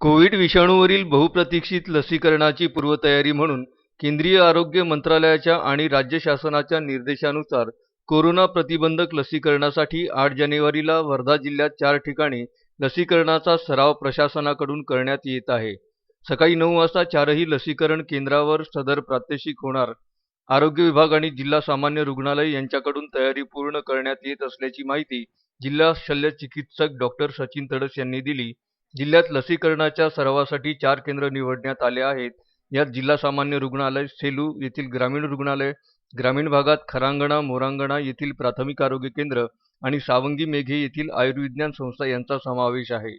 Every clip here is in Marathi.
कोविड विषाणूवरील बहुप्रतीक्षित लसीकरणाची पूर्वतयारी म्हणून केंद्रीय आरोग्य मंत्रालयाच्या आणि राज्य शासनाच्या निर्देशानुसार कोरोना प्रतिबंधक लसीकरणासाठी आठ जानेवारीला वर्धा जिल्ह्यात चार ठिकाणी लसीकरणाचा सराव प्रशासनाकडून करण्यात येत आहे. सकाळी नऊ वाजता चारही लसीकरण केंद्रावर सदर प्रात्यक्षिक होणार. आरोग्य विभाग आणि जिल्हा सामान्य रुग्णालय यांच्याकडून तयारी पूर्ण करण्यात येत असल्याची माहिती जिल्हा शल्य चिकित्सक डॉक्टर सचिन तडस यांनी दिली. जिल्ह्यात लसीकरणाच्या सरावासाठी चार केंद्र निवडण्यात आले आहेत. यात जिल्हा सामान्य रुग्णालय सेलू येथील ग्रामीण रुग्णालय ग्रामीण भागात खरांगणा मोरांगणा येथील प्राथमिक आरोग्य केंद्र आणि सावंगी मेघे येथील आयुर्विज्ञान संस्था यांचा समावेश आहे.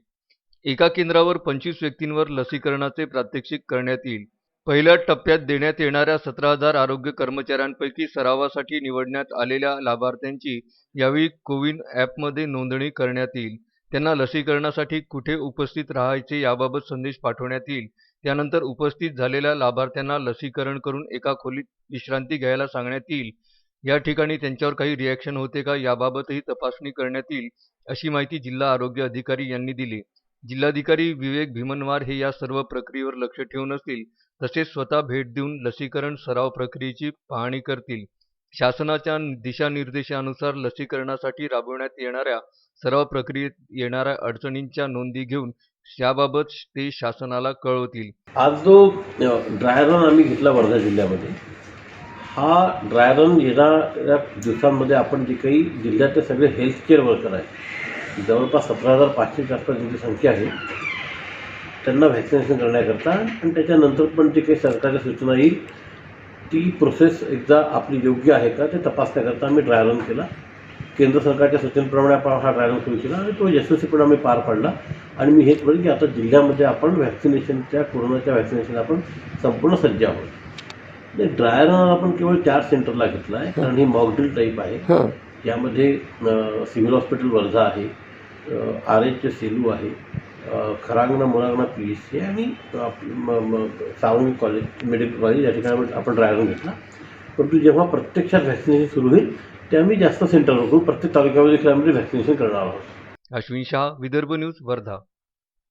एका केंद्रावर पंचवीस व्यक्तींवर लसीकरणाचे प्रात्यक्षिक करण्यात येईल. पहिल्या टप्प्यात देण्यात येणाऱ्या सतरा हजार आरोग्य कर्मचाऱ्यांपैकी सरावासाठी निवडण्यात आलेल्या लाभार्थ्यांची यावेळी कोविन ॲपमध्ये नोंदणी करण्यात येईल. त्यांना लसीकरणासाठी कुठे उपस्थित राहायचे याबाबत संदेश पाठवण्यात येईल. त्यानंतर उपस्थित झालेल्या लाभार्थ्यांना लसीकरण करून एका खोलीत विश्रांती घ्यायला सांगण्यात येईल. या ठिकाणी त्यांच्यावर काही रिॲक्शन होते का याबाबतही तपासणी करण्यात येईल अशी माहिती जिल्हा आरोग्य अधिकारी यांनी दिली. जिल्हाधिकारी विवेक भीमनवार हे या सर्व प्रक्रियेवर लक्ष ठेवून असतील तसेच स्वतः भेट देऊन लसीकरण सराव प्रक्रियेची पाहणी करतील. शासनाच्या दिशानिर्देशानुसार लसीकरणासाठी राबवण्यात येणाऱ्या सर्व प्रक्रियेत येणाऱ्या अडचणींच्या नोंदी घेऊन याबाबत ते शासनाला कळवतील. आज जो ड्राय रन आम्ही घेतला वर्धा जिल्ह्यामध्ये हा ड्राय रन येणाऱ्या दिवसांमध्ये आपण जे काही जिल्ह्यातले सगळे हेल्थकेअर वर्कर आहेत जवळपास सतरा हजार पाचशेच्या आसपास ज्यांची संख्या आहे त्यांना व्हॅक्सिनेशन करण्याकरता आणि त्याच्यानंतर पण जे काही सरकारच्या सूचना येईल ती प्रोसेस एकदा आपली योग्य आहे का ते तपासण्याकरता आम्ही ड्राय रन केला. केंद्र सरकारच्या सूचनेप्रमाणे आपण हा ड्राय रन सुरू केला आणि तो यशस्वीपणे आम्ही पार पाडला. आणि मी हेच म्हणेन की आता जिल्ह्यामध्ये आपण व्हॅक्सिनेशनच्या कोरोनाच्या व्हॅक्सिनेशन आपण संपूर्ण सज्ज आहोत. नाही ड्राय रन आपण केवळ चार सेंटरला घेतला आहे कारण ही मॉकड्रिल टाईप आहे. यामध्ये सिव्हिल हॉस्पिटल वर्धा आहे आर एच सेलू आहे Kharangana Murangana P S C आणि सावंगी कॉलेज मेडिकल कॉलेज या ठिकाणी आपण ड्राय रन घेतला. परंतु जेव्हा प्रत्यक्षात व्हॅक्सिनेशन सुरू होईल ते आम्ही जास्त सेंटरवर करू प्रत्येक तालुक्यामध्ये देखील आम्ही व्हॅक्सिनेशन करणार आहोत. अश्विन शहा विदर्भ न्यूज वर्धा.